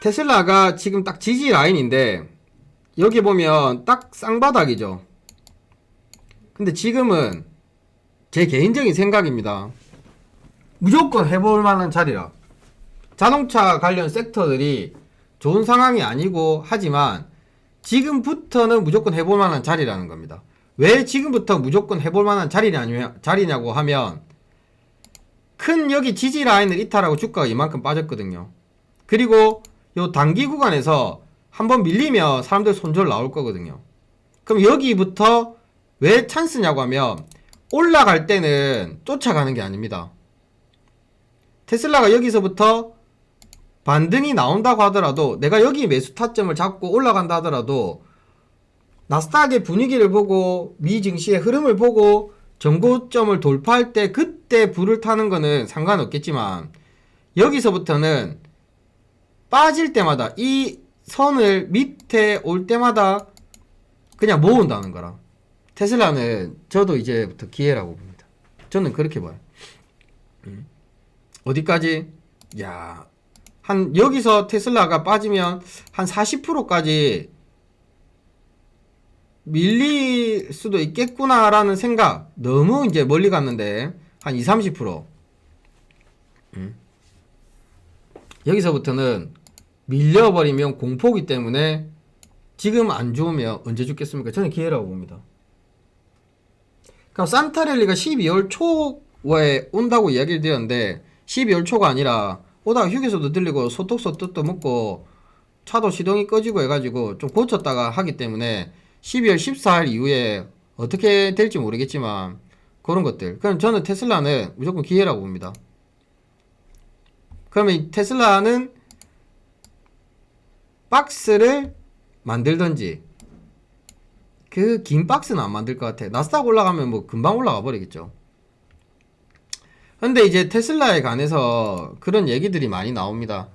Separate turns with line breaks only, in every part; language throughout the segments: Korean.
테슬라가 지금 딱 지지 라인인데 여기 보면 딱 쌍바닥이죠. 근데 지금은 제 개인적인 생각입니다. 무조건 해볼 만한 자리라. 자동차 관련 섹터들이 좋은 상황이 아니고 하지만 지금부터는 무조건 해볼 만한 자리라는 겁니다. 왜 지금부터 무조건 해볼 만한 자리냐, 자리냐고 하면 큰 여기 지지 라인을 이탈하고 주가가 이만큼 빠졌거든요. 그리고 요 단기 구간에서 한번 밀리면 사람들 손절 나올 거거든요. 그럼 여기부터 왜 찬스냐고 하면 올라갈 때는 쫓아가는 게 아닙니다. 테슬라가 여기서부터 반등이 나온다고 하더라도 내가 여기 매수 타점을 잡고 올라간다 하더라도 나스닥의 분위기를 보고 미 증시의 흐름을 보고 정고점을 돌파할 때 그때 불을 타는 거는 상관없겠지만 여기서부터는 빠질 때마다 이 선을 밑에 올 때마다 그냥 모은다는 거라. 테슬라는 저도 이제부터 기회라고 봅니다. 저는 그렇게 봐요. 음. 어디까지? 야, 한 여기서 테슬라가 빠지면 한 40%까지 밀릴 수도 있겠구나라는 생각. 너무 이제 멀리 갔는데 한 2, 30%. 음. 여기서부터는 밀려버리면 공포기 때문에 지금 안 좋으면 언제 죽겠습니까? 저는 기회라고 봅니다. 그럼 산타렐리가 12월 초에 온다고 이야기를 드렸는데 12월 초가 아니라 오다가 휴게소도 들리고 소떡소떡도 먹고 차도 시동이 꺼지고 해가지고 좀 고쳤다가 하기 때문에 12월 14일 이후에 어떻게 될지 모르겠지만 그런 것들. 그럼 저는 테슬라는 무조건 기회라고 봅니다. 그러면 이 테슬라는 박스를 만들던지 그 긴 박스는 안 만들 것 같아. 나스닥 올라가면 뭐 금방 올라가 버리겠죠. 근데 이제 테슬라에 관해서 그런 얘기들이 많이 나옵니다.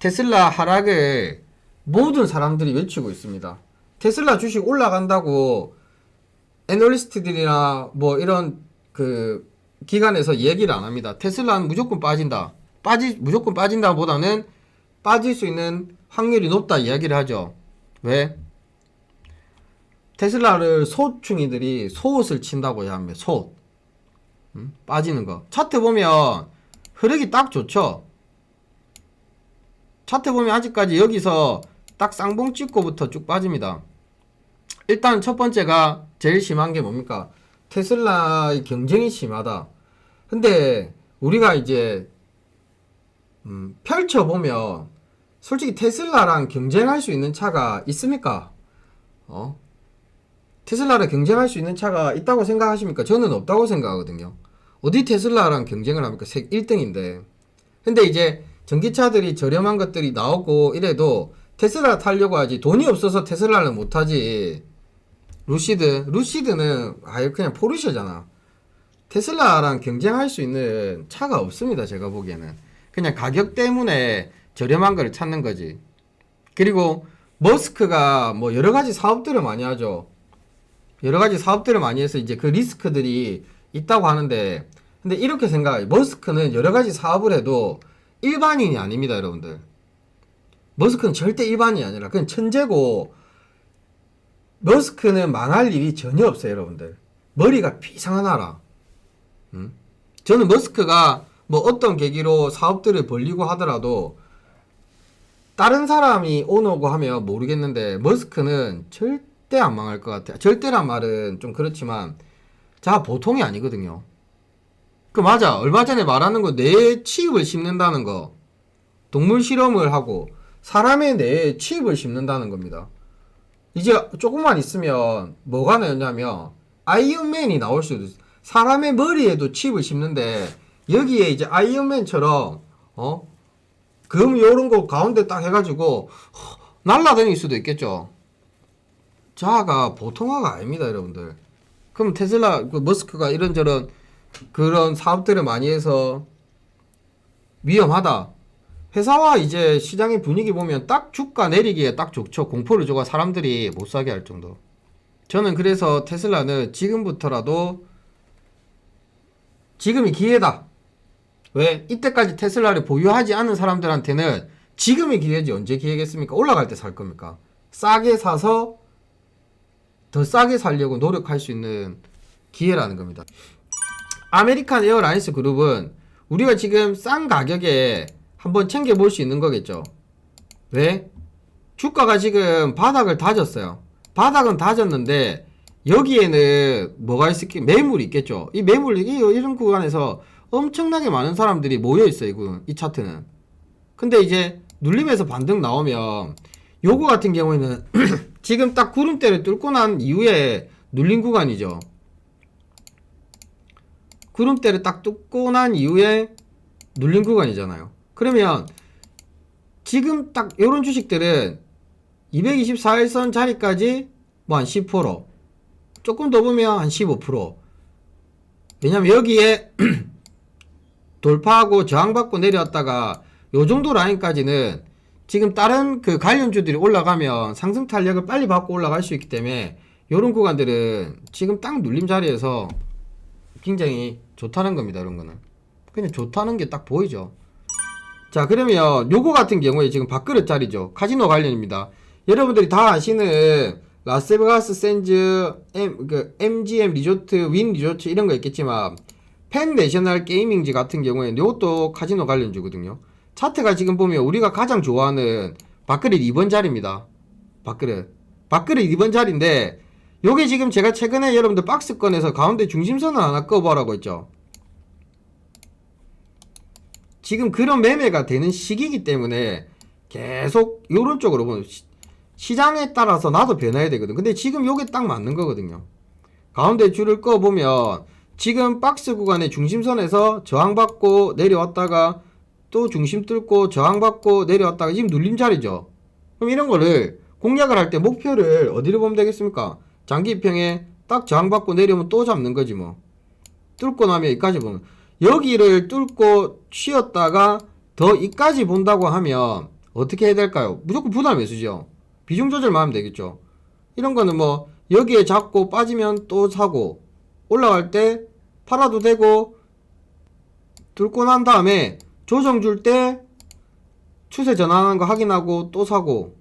테슬라 하락을 모든 사람들이 외치고 있습니다. 테슬라 주식 올라간다고 애널리스트들이나 뭐 이런 그 기관에서 얘기를 안 합니다. 테슬라는 무조건 빠진다. 빠지 무조건 빠진다 보다는 빠질 수 있는 확률이 높다 이야기를 하죠. 왜? 테슬라를 소충이들이 소옷을 친다고 해야 합니다. 소 음? 빠지는 거. 차트 보면 흐르기 딱 좋죠. 차트 보면 아직까지 여기서 딱 쌍봉 찍고부터 쭉 빠집니다. 일단 첫 번째가 제일 심한 게 뭡니까? 테슬라의 경쟁이 심하다. 근데 우리가 이제 음, 펼쳐보면 솔직히 테슬라랑 경쟁할 수 있는 차가 있습니까? 어? 테슬라랑 경쟁할 수 있는 차가 있다고 생각하십니까? 저는 없다고 생각하거든요. 어디 테슬라랑 경쟁을 합니까? 색 1등인데. 근데 이제 전기차들이 저렴한 것들이 나오고 이래도 테슬라 타려고 하지 돈이 없어서 테슬라를 못 타지. 루시드, 루시드는 아예 그냥 포르쉐잖아. 테슬라랑 경쟁할 수 있는 차가 없습니다. 제가 보기에는. 그냥 가격 때문에 저렴한 걸 찾는 거지. 그리고 머스크가 뭐 여러 가지 사업들을 많이 하죠. 여러 가지 사업들을 많이 해서 이제 그 리스크들이 있다고 하는데 근데 이렇게 생각해. 머스크는 여러 가지 사업을 해도 일반인이 아닙니다, 여러분들. 머스크는 절대 일반인이 아니라 그냥 천재고 머스크는 망할 일이 전혀 없어요, 여러분들. 머리가 비상하나라. 음? 저는 머스크가 뭐 어떤 계기로 사업들을 벌리고 하더라도 다른 사람이 오너고 하면 모르겠는데 머스크는 절대 안 망할 것 같아요. 절대란 말은 좀 그렇지만 자 보통이 아니거든요. 그 맞아. 얼마 전에 말하는 거뇌 치입을 심는다는 거. 동물 실험을 하고 사람의 뇌에 치입을 심는다는 겁니다. 이제 조금만 있으면 뭐가 나오냐면 아이언맨이 나올 수도 있어. 사람의 머리에도 칩을 심는데 여기에 이제 아이언맨처럼 어? 금 요런 거 가운데 딱 해가지고 허, 날라다닐 수도 있겠죠. 자가 보통화가 아닙니다, 여러분들. 그럼 테슬라, 그 머스크가 이런저런 그런 사업들을 많이 해서 위험하다. 회사와 이제 시장의 분위기 보면 딱 주가 내리기에 딱 좋죠. 공포를 줘가 사람들이 못 사게 할 정도. 저는 그래서 테슬라는 지금부터라도 지금이 기회다. 왜? 이때까지 테슬라를 보유하지 않은 사람들한테는 지금이 기회지 언제 기회겠습니까? 올라갈 때 살 겁니까? 싸게 사서 더 싸게 살려고 노력할 수 있는 기회라는 겁니다. 아메리칸 에어라인스 그룹은 우리가 지금 싼 가격에 한번 챙겨볼 수 있는 거겠죠. 왜? 주가가 지금 바닥을 다졌어요. 바닥은 다졌는데 여기에는 뭐가 있을게 매물이 있겠죠. 이 매물 이 이런 구간에서 엄청나게 많은 사람들이 모여 있어요. 이거 이 차트는. 근데 이제 눌림에서 반등 나오면 요거 같은 경우에는 지금 딱 구름대를 뚫고 난 이후에 눌린 구간이죠. 구름대를 딱 뚫고 난 이후에 눌린 구간이잖아요. 그러면 지금 딱 요런 주식들은 224일선 자리까지 뭐 한 10% 조금 더 보면 한 15% 왜냐면 여기에 돌파하고 저항받고 내려왔다가 요 정도 라인까지는 지금 다른 그 관련주들이 올라가면 상승 탄력을 빨리 받고 올라갈 수 있기 때문에 요런 구간들은 지금 딱 눌림 자리에서 굉장히 좋다는 겁니다. 이런 거는. 그냥 좋다는 게 딱 보이죠. 자, 그러면 요거 같은 경우에 지금 밥그릇 자리죠. 카지노 관련입니다. 여러분들이 다 아시는 라스베가스 샌즈 M, 그 MGM 리조트, 윈 리조트 이런 거 있겠지만 펜 내셔널 게이밍즈 같은 경우에는 이것도 카지노 관련주거든요. 차트가 지금 보면 우리가 가장 좋아하는 밥그릇 2번 자리입니다. 밥그릇. 밥그릇 2번 자리인데 요게 지금 제가 최근에 여러분들 박스권에서 가운데 중심선을 하나 꺼보라고 했죠. 지금 그런 매매가 되는 시기이기 때문에 계속 요런 쪽으로 시- 시장에 따라서 나도 변해야 되거든. 근데 지금 요게 딱 맞는 거거든요. 가운데 줄을 꺼 보면 지금 박스 구간의 중심선에서 저항받고 내려왔다가 또 중심 뚫고 저항받고 내려왔다가 지금 눌림 자리죠. 그럼 이런 거를 공략을 할 때 목표를 어디로 보면 되겠습니까? 장기 입평에 딱 저항받고 내려오면 또 잡는 거지 뭐. 뚫고 나면 여기까지 보면 여기를 뚫고 쉬었다가 더 이까지 본다고 하면 어떻게 해야 될까요? 무조건 분할 매수죠. 비중 조절만 하면 되겠죠. 이런 거는 뭐 여기에 잡고 빠지면 또 사고 올라갈 때 팔아도 되고 뚫고 난 다음에 조정 줄 때 추세 전환하는 거 확인하고 또 사고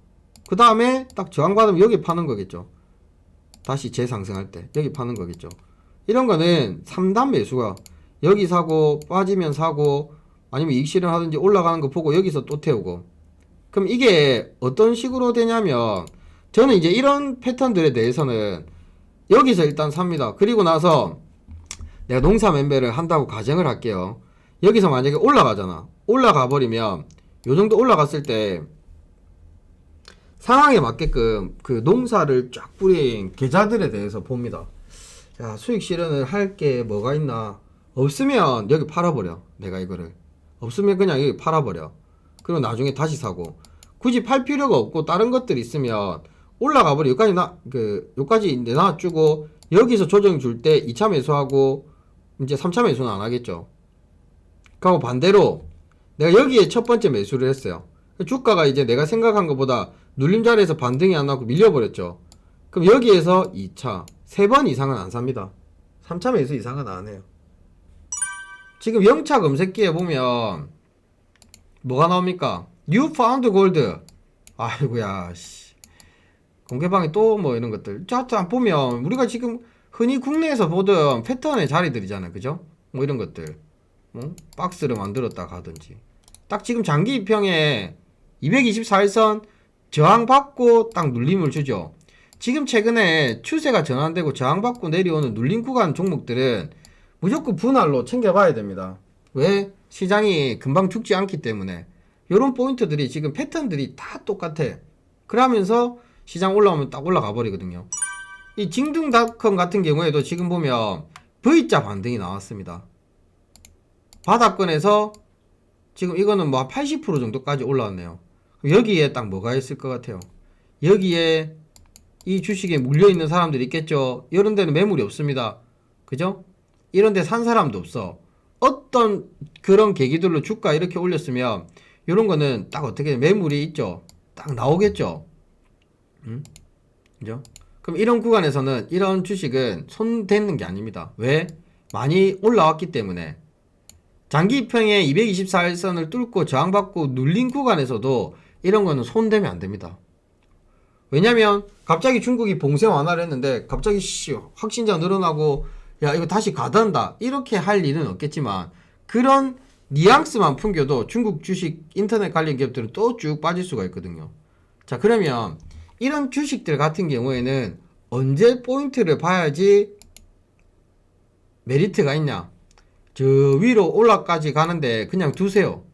그 다음에 딱 저항 받으면 여기 파는 거겠죠. 다시 재상승할 때 여기 파는 거겠죠. 이런 거는 3단 매수가 여기 사고 빠지면 사고 아니면 이익 실현하든지 올라가는 거 보고 여기서 또 태우고 그럼 이게 어떤 식으로 되냐면 저는 이제 이런 패턴들에 대해서는 여기서 일단 삽니다. 그리고 나서 내가 농사 멤버를 한다고 가정을 할게요. 여기서 만약에 올라가잖아. 올라가 버리면 요 정도 올라갔을 때 상황에 맞게끔 그 농사를 쫙 뿌린 계좌들에 대해서 봅니다. 야, 수익 실현을 할 게 뭐가 있나? 없으면 여기 팔아버려. 내가 이거를. 없으면 그냥 여기 팔아버려. 그리고 나중에 다시 사고. 굳이 팔 필요가 없고 다른 것들 있으면 올라가 버려. 여기까지 나, 그, 여기까지 내놔주고 여기서 조정 줄 때 2차 매수하고 이제 3차 매수는 안 하겠죠. 그리고 반대로 내가 여기에 첫 번째 매수를 했어요. 주가가 이제 내가 생각한 것보다 눌림 자리에서 반등이 안 나고 밀려버렸죠. 그럼 여기에서 2차, 3번 이상은 안 삽니다. 3차 매수 이상은 안 해요. 지금 0차 검색기에 보면 뭐가 나옵니까? New Found Gold. 아이고야, 씨. 공개방에 또 뭐 이런 것들. 안 보면 우리가 지금 흔히 국내에서 보던 패턴의 자리들이잖아요. 그죠? 뭐 이런 것들. 뭐 박스를 만들었다 가든지. 딱 지금 장기 입평에 224일선 저항받고 딱 눌림을 주죠. 지금 최근에 추세가 전환되고 저항받고 내려오는 눌림 구간 종목들은 무조건 분할로 챙겨봐야 됩니다. 왜? 시장이 금방 죽지 않기 때문에. 요런 포인트들이 지금 패턴들이 다 똑같아. 그러면서 시장 올라오면 딱 올라가 버리거든요. 이 징둥닷컴 같은 경우에도 지금 보면 V자 반등이 나왔습니다. 바닥권에서 지금 이거는 뭐80% 정도까지 올라왔네요. 여기에 딱 뭐가 있을 것 같아요? 여기에 이 주식에 물려 있는 사람들이 있겠죠. 이런 데는 매물이 없습니다. 그죠? 이런 데 산 사람도 없어. 어떤 그런 계기들로 주가 이렇게 올렸으면 이런 거는 딱 어떻게 매물이 있죠. 딱 나오겠죠. 음? 그죠? 그럼 이런 구간에서는 이런 주식은 손 대는 게 아닙니다. 왜? 많이 올라왔기 때문에. 장기평의 224일선을 뚫고 저항받고 눌린 구간에서도 이런 거는 손대면 안 됩니다. 왜냐면 갑자기 중국이 봉쇄 완화를 했는데 갑자기 씨 확진자 늘어나고 야 이거 다시 가단다 이렇게 할 일은 없겠지만 그런 뉘앙스만 풍겨도 중국 주식 인터넷 관련 기업들은 또 쭉 빠질 수가 있거든요. 자 그러면 이런 주식들 같은 경우에는 언제 포인트를 봐야지 메리트가 있냐? 저 위로 올라까지 가는데 그냥 두세요.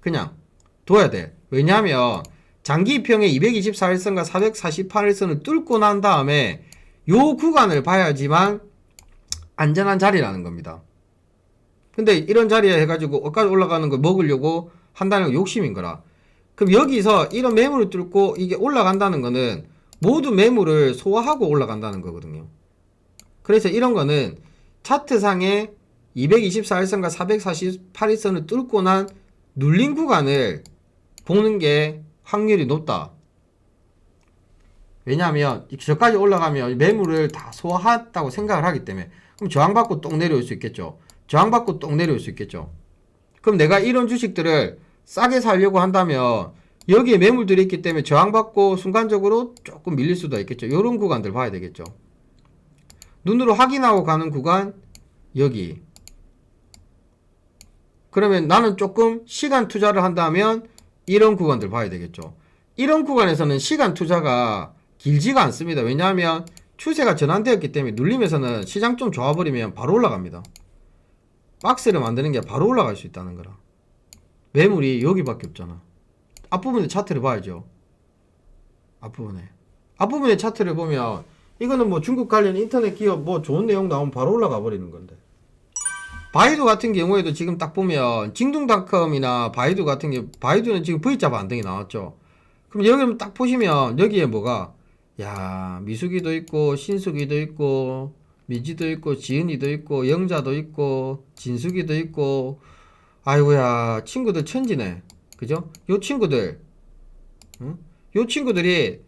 그냥 둬야 돼. 왜냐하면 장기평의 224일선과 448일선을 뚫고 난 다음에 요 구간을 봐야지만 안전한 자리라는 겁니다. 근데 이런 자리에 해가지고 어까지 올라가는 걸 먹으려고 한다는 건 욕심인 거라. 그럼 여기서 이런 매물을 뚫고 이게 올라간다는 거는 모두 매물을 소화하고 올라간다는 거거든요. 그래서 이런 거는 차트상에 224일선과 448일선을 뚫고 난 눌린 구간을 보는 게 확률이 높다. 왜냐하면 저까지 올라가면 매물을 다 소화했다고 생각을 하기 때문에 그럼 저항받고 똥 내려올 수 있겠죠. 저항받고 똥 내려올 수 있겠죠. 그럼 내가 이런 주식들을 싸게 살려고 한다면 여기에 매물들이 있기 때문에 저항받고 순간적으로 조금 밀릴 수도 있겠죠. 이런 구간들 봐야 되겠죠. 눈으로 확인하고 가는 구간 여기. 그러면 나는 조금 시간 투자를 한다면 이런 구간들 봐야 되겠죠. 이런 구간에서는 시간 투자가 길지가 않습니다. 왜냐하면 추세가 전환되었기 때문에 눌림에서는 시장 좀 좋아버리면 바로 올라갑니다. 박스를 만드는 게 바로 올라갈 수 있다는 거라. 매물이 여기밖에 없잖아. 앞부분의 차트를 봐야죠. 앞부분에. 앞부분의 차트를 보면 이거는 뭐 중국 관련 인터넷 기업 뭐 좋은 내용 나오면 바로 올라가 버리는 건데. 바이두 같은 경우에도 지금 딱 보면 징둥닷컴이나 바이두 같은 게 바이두는 지금 V자 반등이 나왔죠. 그럼 여기 딱 보시면 여기에 뭐가 야 미숙이도 있고 신숙이도 있고 미지도 있고 지은이도 있고 영자도 있고 진숙이도 있고 아이고야 친구들 천지네 그죠? 요 친구들 응? 요 친구들이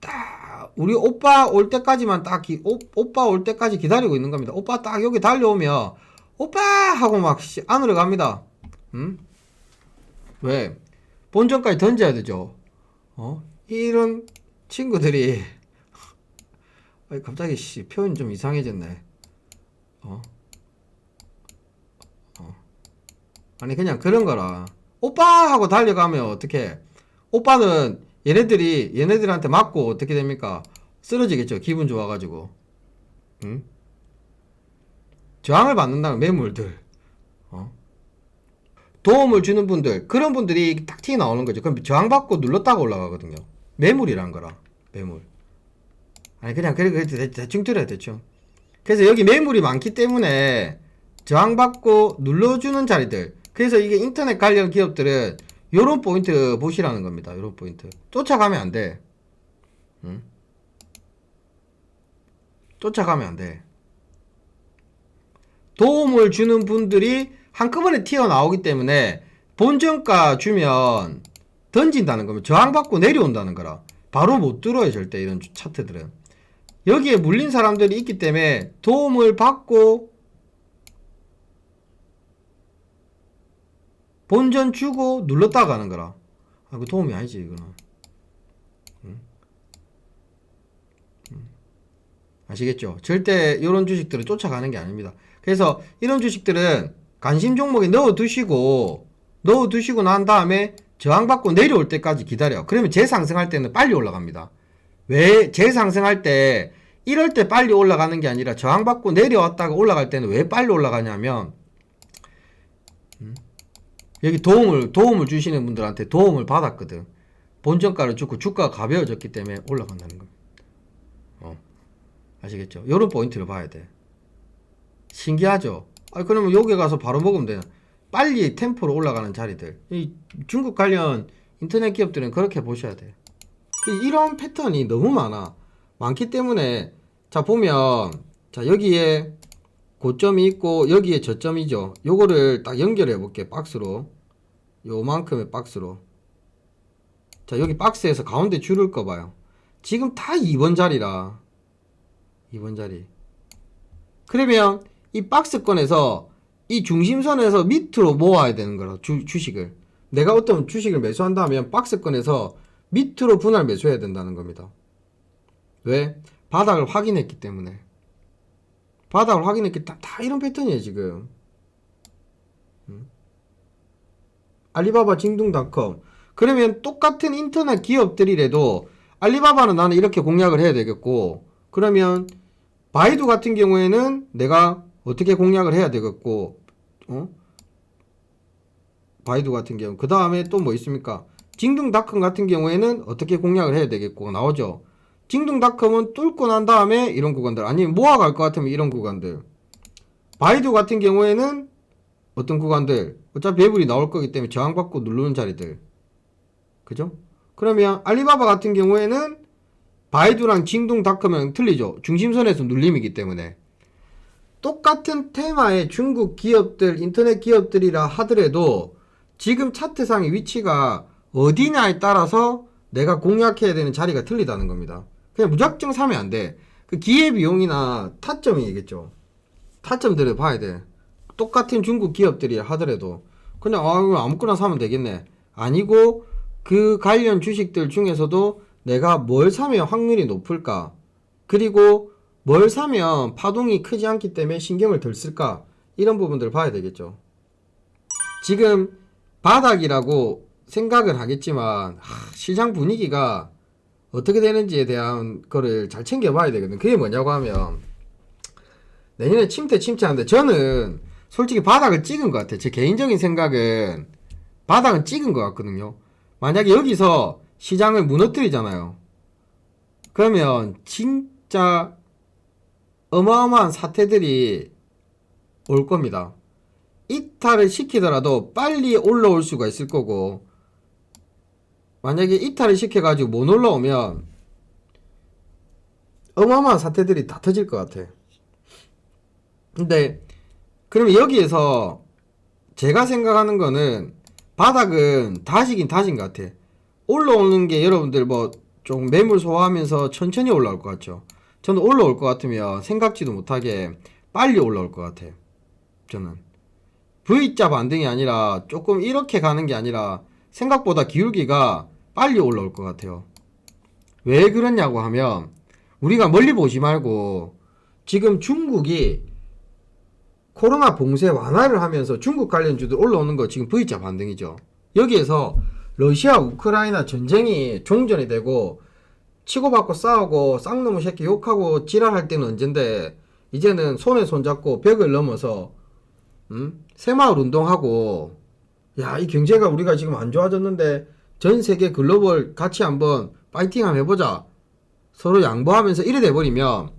딱 우리 오빠 올 때까지만 딱 기, 오, 오빠 올 때까지 기다리고 있는 겁니다. 오빠 딱 여기 달려오면 오빠 하고 막 씨, 안으로 갑니다. 응? 왜? 본전까지 던져야 되죠. 어? 이런 친구들이 갑자기 씨 표현 좀 이상해졌네. 어? 어? 아니 그냥 그런 거라. 오빠 하고 달려가면 어떻게? 오빠는 얘네들이 얘네들한테 맞고 어떻게 됩니까? 쓰러지겠죠. 기분 좋아가지고. 응? 저항을 받는다는 매물들. 어? 도움을 주는 분들 그런 분들이 딱티 나오는 거죠. 그럼 저항받고 눌렀다가 올라가거든요. 매물이란 거라. 매물. 아니 그냥 그래 대- 대충 들어야 대충. 그래서 여기 매물이 많기 때문에 저항받고 눌러주는 자리들. 그래서 이게 인터넷 관련 기업들은 요런 포인트 보시라는 겁니다. 요런 포인트. 쫓아가면 안 돼. 응? 쫓아가면 안 돼. 도움을 주는 분들이 한꺼번에 튀어나오기 때문에 본전가 주면 던진다는 거면 저항받고 내려온다는 거라. 바로 못 들어요, 절대 이런 차트들은. 여기에 물린 사람들이 있기 때문에 도움을 받고 본전 주고 눌렀다 가는 거라. 아, 그 도움이 아니지, 이거는. 아시겠죠? 절대 이런 주식들을 쫓아가는 게 아닙니다. 그래서 이런 주식들은 관심 종목에 넣어 두시고, 넣어 두시고 난 다음에 저항받고 내려올 때까지 기다려. 그러면 재상승할 때는 빨리 올라갑니다. 왜 재상승할 때 이럴 때 빨리 올라가는 게 아니라 저항받고 내려왔다가 올라갈 때는 왜 빨리 올라가냐면 음? 여기 도움을 도움을 주시는 분들한테 도움을 받았거든. 본전가를 주고 주가가 가벼워졌기 때문에 올라간다는 겁니다. 어. 아시겠죠? 요런 포인트를 봐야 돼. 신기하죠? 아 그러면 여기 가서 바로 먹으면 되나? 빨리 템포로 올라가는 자리들. 이 중국 관련 인터넷 기업들은 그렇게 보셔야 돼요. 이- 이런 패턴이 너무 많아. 많기 때문에 자 보면 자 여기에 고점이 있고 여기에 저점이죠. 요거를 딱 연결해 볼게 박스로. 요만큼의 박스로. 자 여기 박스에서 가운데 줄을 거 봐요. 지금 다 2번 자리라. 2번 자리. 그러면 이 박스권에서 이 중심선에서 밑으로 모아야 되는 거라 주, 주식을 내가 어떤 주식을 매수한다면 박스권에서 밑으로 분할 매수해야 된다는 겁니다. 왜? 바닥을 확인했기 때문에 바닥을 확인했기 때문에 다 이런 패턴이에요 지금 음? 알리바바 징둥닷컴. 그러면 똑같은 인터넷 기업들이라도 알리바바는 나는 이렇게 공략을 해야 되겠고 그러면 바이두 같은 경우에는 내가 어떻게 공략을 해야 되겠고 어? 바이두 같은 경우. 그 다음에 또 뭐 있습니까? 징둥닷컴 같은 경우에는 어떻게 공략을 해야 되겠고 나오죠. 징둥닷컴은 뚫고 난 다음에 이런 구간들 아니면 모아갈 것 같으면 이런 구간들. 바이두 같은 경우에는 어떤 구간들 어차피 배불이 나올 거기 때문에 저항받고 누르는 자리들 그죠? 그러면 알리바바 같은 경우에는 바이두랑 징둥닷컴은 틀리죠 중심선에서 눌림이기 때문에 똑같은 테마의 중국 기업들 인터넷 기업들이라 하더라도 지금 차트상의 위치가 어디냐에 따라서 내가 공략해야 되는 자리가 틀리다는 겁니다. 그냥 무작정 사면 안 돼. 그 기회비용이나 타점이겠죠. 타점들을 봐야 돼. 똑같은 중국 기업들이 하더라도 그냥 아, 아무거나 사면 되겠네. 아니고 그 관련 주식들 중에서도 내가 뭘 사면 확률이 높을까? 그리고 뭘 사면 파동이 크지 않기 때문에 신경을 덜 쓸까? 이런 부분들을 봐야 되겠죠. 지금 바닥이라고 생각을 하겠지만 하, 시장 분위기가 어떻게 되는지에 대한 거를 잘 챙겨봐야 되거든. 그게 뭐냐고 하면 내년에 침대 침체하는데 저는 솔직히 바닥을 찍은 것 같아요. 제 개인적인 생각은 바닥은 찍은 것 같거든요. 만약에 여기서 시장을 무너뜨리잖아요. 그러면 진짜 어마어마한 사태들이 올 겁니다. 이탈을 시키더라도 빨리 올라올 수가 있을 거고 만약에 이탈을 시켜가지고 못 올라오면 어마어마한 사태들이 다 터질 것 같아. 근데 그러면 여기에서 제가 생각하는 거는 바닥은 다시긴 다신 것 같아. 올라오는 게 여러분들 뭐 좀 매물 소화하면서 천천히 올라올 것 같죠. 저는 올라올 것 같으면 생각지도 못하게 빨리 올라올 것 같아. 저는 V자 반등이 아니라 조금 이렇게 가는 게 아니라 생각보다 기울기가 빨리 올라올 것 같아요. 왜 그러냐고 하면 우리가 멀리 보지 말고 지금 중국이 코로나 봉쇄 완화를 하면서 중국 관련주들 올라오는 거 지금 V자 반등이죠. 여기에서 러시아 우크라이나 전쟁이 종전이 되고 치고받고 싸우고 쌍놈의 새끼 욕하고 지랄할 때는 언젠데 이제는 손에 손잡고 벽을 넘어서 음? 새마을 운동하고 야 이 경제가 우리가 지금 안 좋아졌는데 전 세계 글로벌 같이 한번 파이팅 한번 해보자 서로 양보하면서 이래 돼버리면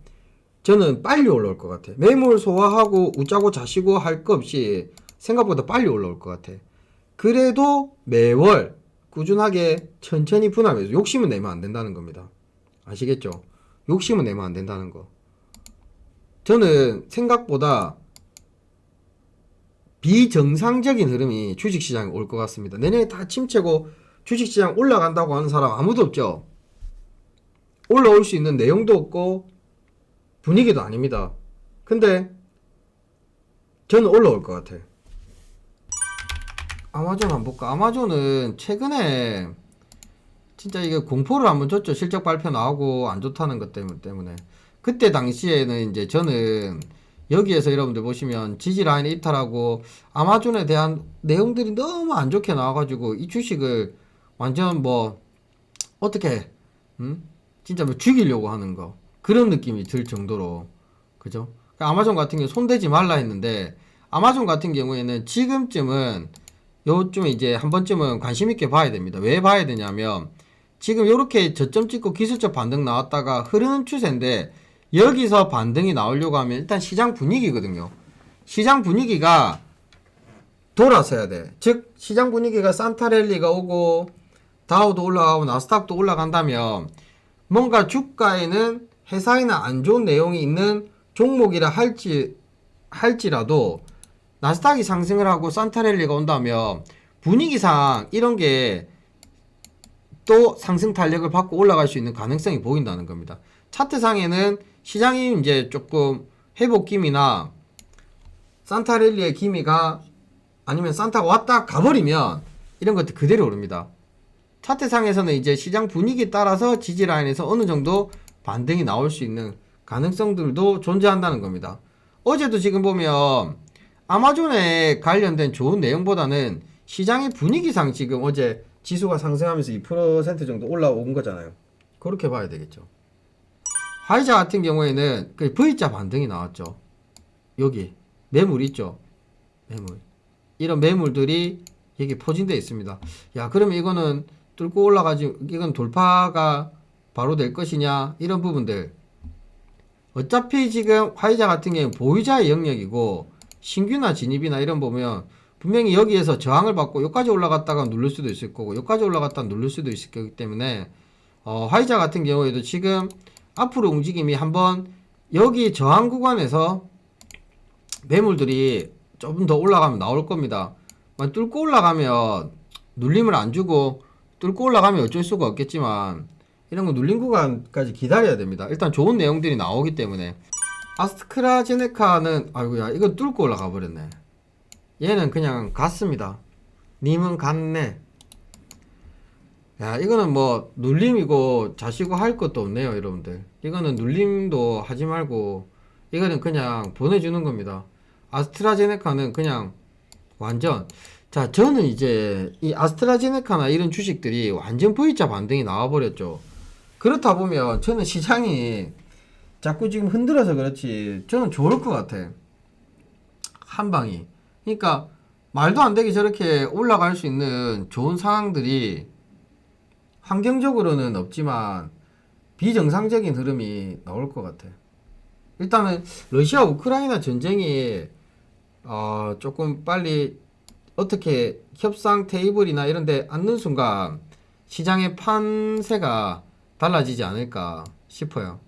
저는 빨리 올라올 것 같아 매물 소화하고 웃자고 자시고 할 거 없이 생각보다 빨리 올라올 것 같아 그래도 매월 꾸준하게 천천히 분할해서 욕심은 내면 안 된다는 겁니다 아시겠죠? 욕심은 내면 안 된다는 거 저는 생각보다 비정상적인 흐름이 주식시장에 올 것 같습니다. 내년에 다 침체고 주식시장 올라간다고 하는 사람 아무도 없죠. 올라올 수 있는 내용도 없고 분위기도 아닙니다. 근데 저는 올라올 것 같아. 아마존 한번 볼까? 아마존은 최근에 진짜 이게 공포를 한번 줬죠. 실적 발표 나오고 안 좋다는 것 때문- 때문에. 그때 당시에는 이제 저는 여기에서 여러분들 보시면 지지 라인에 이탈하고 아마존에 대한 내용들이 너무 안 좋게 나와가지고 이 주식을 완전 뭐 어떻게 음? 진짜 뭐 죽이려고 하는 거 그런 느낌이 들 정도로 그죠? 아마존 같은 경우 손대지 말라 했는데 아마존 같은 경우에는 지금쯤은 요쯤 이제 한 번쯤은 관심 있게 봐야 됩니다. 왜 봐야 되냐면 지금 이렇게 저점 찍고 기술적 반등 나왔다가 흐르는 추세인데 여기서 반등이 나오려고 하면 일단 시장 분위기거든요. 시장 분위기가 돌아서야 돼. 즉 시장 분위기가 산타랠리가 오고 다우도 올라가고 나스닥도 올라간다면 뭔가 주가에는 회사이나 안 좋은 내용이 있는 종목이라 할지 할지라도 나스닥이 상승을 하고 산타랠리가 온다면 분위기상 이런 게 또 상승 탄력을 받고 올라갈 수 있는 가능성이 보인다는 겁니다. 차트상에는 시장이 이제 조금 회복김이나 산타랠리의 기미가 아니면 산타가 왔다 가버리면 이런 것들 그대로 오릅니다. 차트상에서는 이제 시장 분위기 따라서 지지 라인에서 어느 정도 반등이 나올 수 있는 가능성들도 존재한다는 겁니다. 어제도 지금 보면 아마존에 관련된 좋은 내용보다는 시장의 분위기상 지금 어제 지수가 상승하면서 2% 정도 올라온 거잖아요. 그렇게 봐야 되겠죠. 화이자 같은 경우에는 그 V자 반등이 나왔죠. 여기 매물 있죠. 매물. 이런 매물들이 여기 포진되어 있습니다. 야, 그러면 이거는 뚫고 올라가지, 이건 돌파가 바로 될 것이냐, 이런 부분들. 어차피 지금 화이자 같은 경우는 보유자의 영역이고, 신규나 진입이나 이런 보면, 분명히 여기에서 저항을 받고, 여기까지 올라갔다가 누를 수도 있을 거고, 여기까지 올라갔다가 누를 수도 있을 거기 때문에, 어, 화이자 같은 경우에도 지금 앞으로 움직임이 한번 여기 저항 구간에서 매물들이 조금 더 올라가면 나올 겁니다. 뚫고 올라가면 눌림을 안 주고 뚫고 올라가면 어쩔 수가 없겠지만 이런 거 눌림 구간까지 기다려야 됩니다. 일단 좋은 내용들이 나오기 때문에 아스트라제네카는 아이고야 이거 뚫고 올라가 버렸네. 얘는 그냥 갔습니다. 님은 갔네. 야 이거는 뭐 눌림이고 자시고 할 것도 없네요 여러분들. 이거는 눌림도 하지 말고 이거는 그냥 보내주는 겁니다. 아스트라제네카는 그냥 완전 자 저는 이제 이 아스트라제네카나 이런 주식들이 완전 V자 반등이 나와버렸죠 그렇다 보면 저는 시장이 자꾸 지금 흔들어서 그렇지 저는 좋을 것 같아. 한 방이. 그러니까 말도 안 되게 저렇게 올라갈 수 있는 좋은 상황들이 환경적으로는 없지만 비정상적인 흐름이 나올 것 같아. 일단은 러시아 우크라이나 전쟁이 어, 조금 빨리 어떻게 협상 테이블이나 이런 데 앉는 순간 시장의 판세가 달라지지 않을까 싶어요.